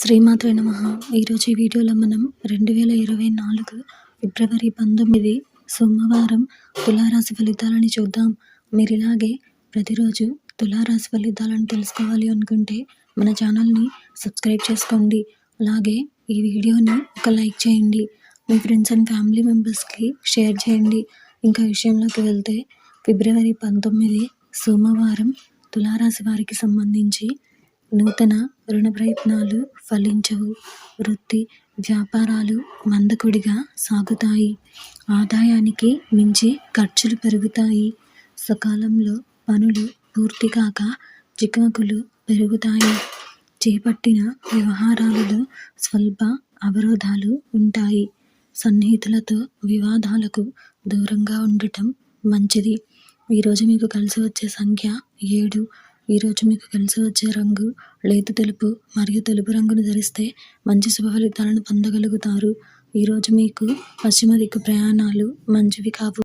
శ్రీమాత్రే నమ. ఈరోజు ఈ వీడియోలో మనం రెండు వేల ఇరవై నాలుగు ఫిబ్రవరి పంతొమ్మిది సోమవారం తులారాశి ఫలితాలని చూద్దాం. మీరు ఇలాగే ప్రతిరోజు తులారాశి ఫలితాలను తెలుసుకోవాలి అనుకుంటే మన ఛానల్ని సబ్స్క్రైబ్ చేసుకోండి. అలాగే ఈ వీడియోని ఒక లైక్ చేయండి. మీ ఫ్రెండ్స్ అండ్ ఫ్యామిలీ మెంబర్స్కి షేర్ చేయండి. ఇంకా విషయంలోకి వెళ్తే ఫిబ్రవరి పంతొమ్మిది సోమవారం తులారాశి వారికి సంబంధించి నూతన రుణ ప్రయత్నాలు ఫలించవు వృత్తి వ్యాపారాలు మందకొడిగా సాగుతాయి. ఆదాయానికి మించి ఖర్చులు పెరుగుతాయి. సకాలంలో పనులు పూర్తి కాక చికాకులు పెరుగుతాయి. చేపట్టిన వ్యవహారాలలో స్వల్ప అవరోధాలు ఉంటాయి. సన్నిహితులతో వివాదాలకు దూరంగా ఉండటం మంచిది. ఈరోజు మీకు కలిసి వచ్చే సంఖ్య ఏడు. ఈరోజు మీకు కలిసి వచ్చే రంగు లేత తెలుపు మరియు తెలుపు రంగును ధరిస్తే మంచి శుభ ఫలితాలను పొందగలుగుతారు. ఈరోజు మీకు పశ్చిమ దిక్కు ప్రయాణాలు మంచివి కావు.